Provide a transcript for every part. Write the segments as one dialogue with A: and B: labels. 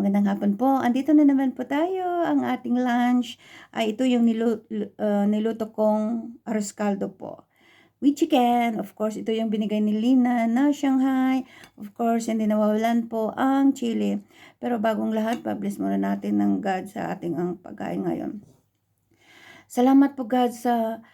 A: Magandang hapon po. Andito na naman po tayo. Ang ating lunch ay ito yung nilu- uh, niluto kong arroz caldo po. With chicken. Of course, ito yung binigay ni Lina na Shanghai. Of course, hindi nawawalan po ang chili. Pero bagong lahat, pa-bless muna natin ng God sa ating ang pagkain ngayon. Salamat po God sa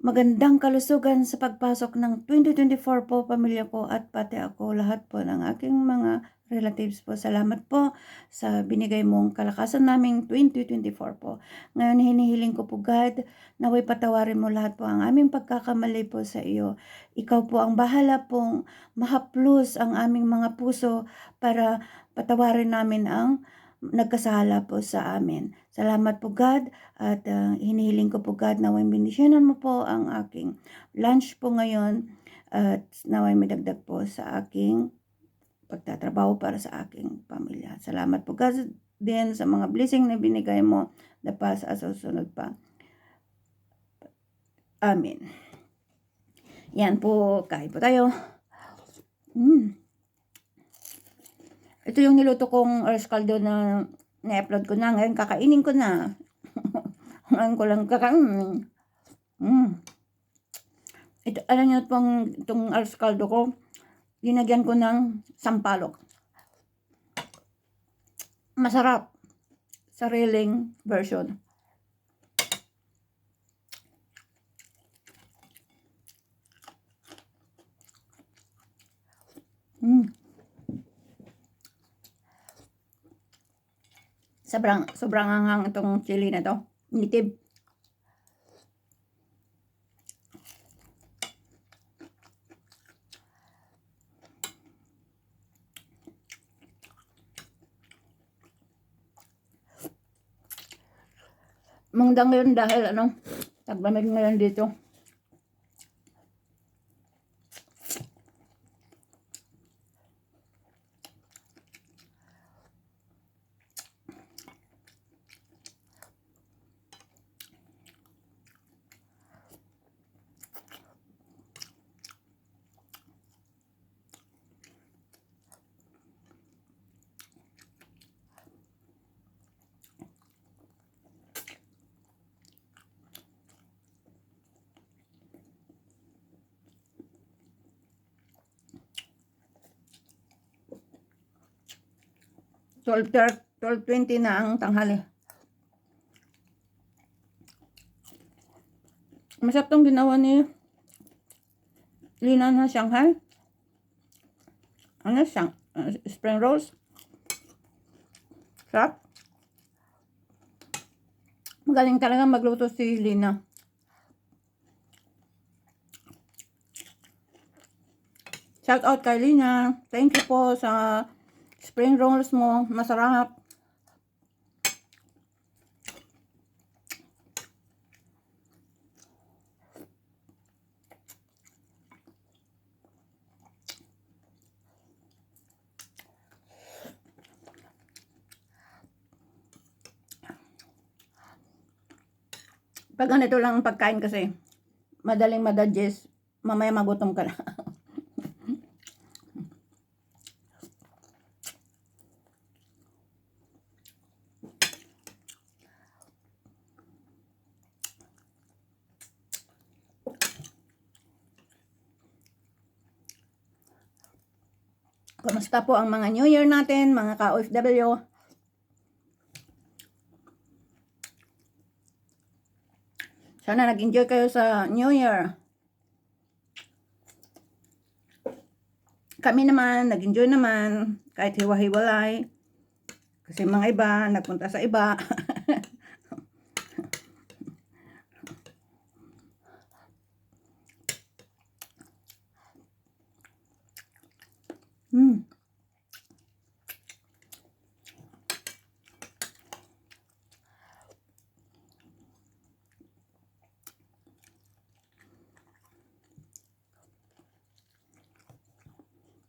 A: magandang kalusugan sa pagpasok ng 2024 po, pamilya ko at pati ako, lahat po ng aking mga relatives po. Salamat po sa binigay mong kalakasan naming 2024 po. Ngayon hinihiling ko po God, naway patawarin mo lahat po ang aming pagkakamali po sa iyo. Ikaw po ang bahala pong mahaplos ang aming mga puso para patawarin namin ang nagkasala po sa amin. Salamat po God at uh, hinihiling ko po God naway bendisyonan mo po ang aking lunch po ngayon at naway may dagdag po sa aking pagtatrabaho para sa aking pamilya. Salamat po God din sa mga blessing na binigay mo na pa sa susunod pa. Amen. Yan po, kain po tayo. Mm. Ito yung niluto kong orange caldo na na-upload ko na. Ngayon kakainin ko na. Ngayon ko lang kakain. Mm. Ito, alam niyo pong itong orange caldo ko, linagyan ko ng sampalok. Masarap. Sariling version. Mm. Sobrang, sobrang hanghang itong chili na to. Nitib. Mangdang ngayon dahil ano, taglamig ngayon dito. Twelve thir- 12.20 na ang tanghali. Masarap tong ginawa ni Lina na Shanghai. Ano siyang uh, spring rolls? Sarap. Magaling talaga magluto si Lina. Shout out kay Lina. Thank you po sa spring rolls mo. Masarap. Pag ganito lang ang pagkain kasi, madaling madigest, mamaya magutom ka na. Kumusta po ang mga New Year natin, mga ka-OFW? Sana nag-enjoy kayo sa New Year. Kami naman, nag-enjoy naman, kahit hiwa-hiwalay. Kasi mga iba, nagpunta sa iba. Hmm.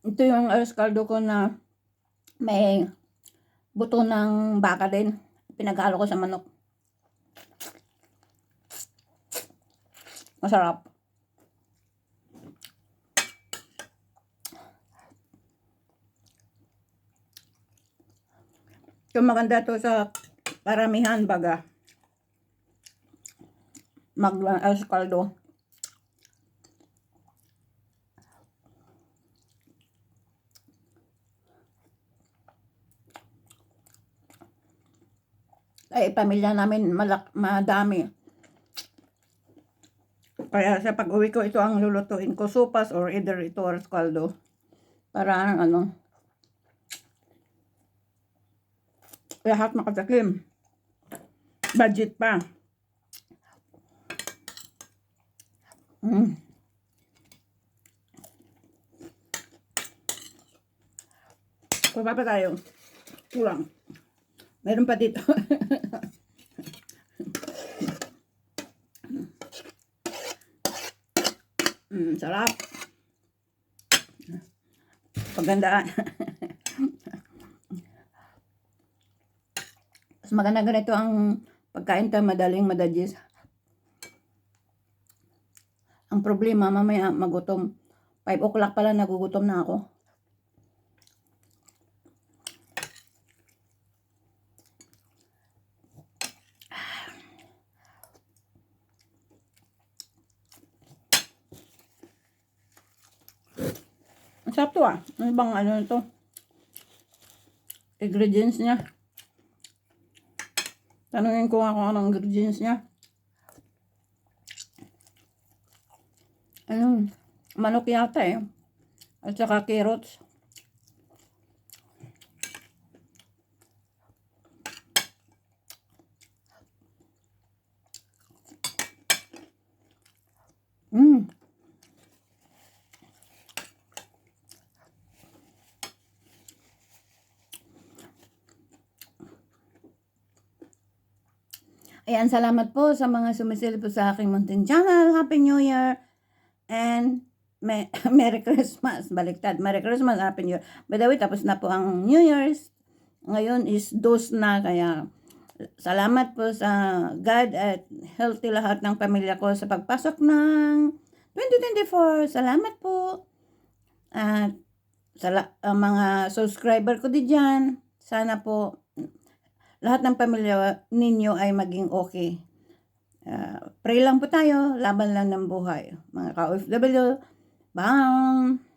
A: Ito yung caldo ko na may buto ng baka din. Pinaghalo ko sa manok. Masarap. So maganda to sa paramihan baga. Mag uh, kaldo. Ay, pamilya namin malak madami. Kaya sa pag-uwi ko, ito ang lulutuin ko. Sopas or either ito or caldo. Para ano, lahat makatakim. Budget pa. Mm. Kuha pa tayo. Kulang. Meron pa dito. mm, sarap. Pagandaan. maganda ganito ang pagkain ka madaling madajis. Ang problema, mamaya magutom. 5 o'clock pala nagugutom na ako. Ang sarap to ah. Ano bang ano to? Ingredients niya. Tanungin ko nga kung anong ingredients niya. Ano? Manok yata eh. At saka carrots. Mm. Ayan, salamat po sa mga sumisilip po sa aking munting channel. Happy New Year! And me- Merry Christmas. Baliktad. Merry Christmas, Happy New Year. By the way, tapos na po ang New Year's. Ngayon is dos na, kaya salamat po sa God at healthy lahat ng pamilya ko sa pagpasok ng 2024. Salamat po. At sa ang mga subscriber ko di dyan, sana po lahat ng pamilya ninyo ay maging okay. Ah, pray lang po tayo, laban lang ng buhay. Mga ka-OFW, bye!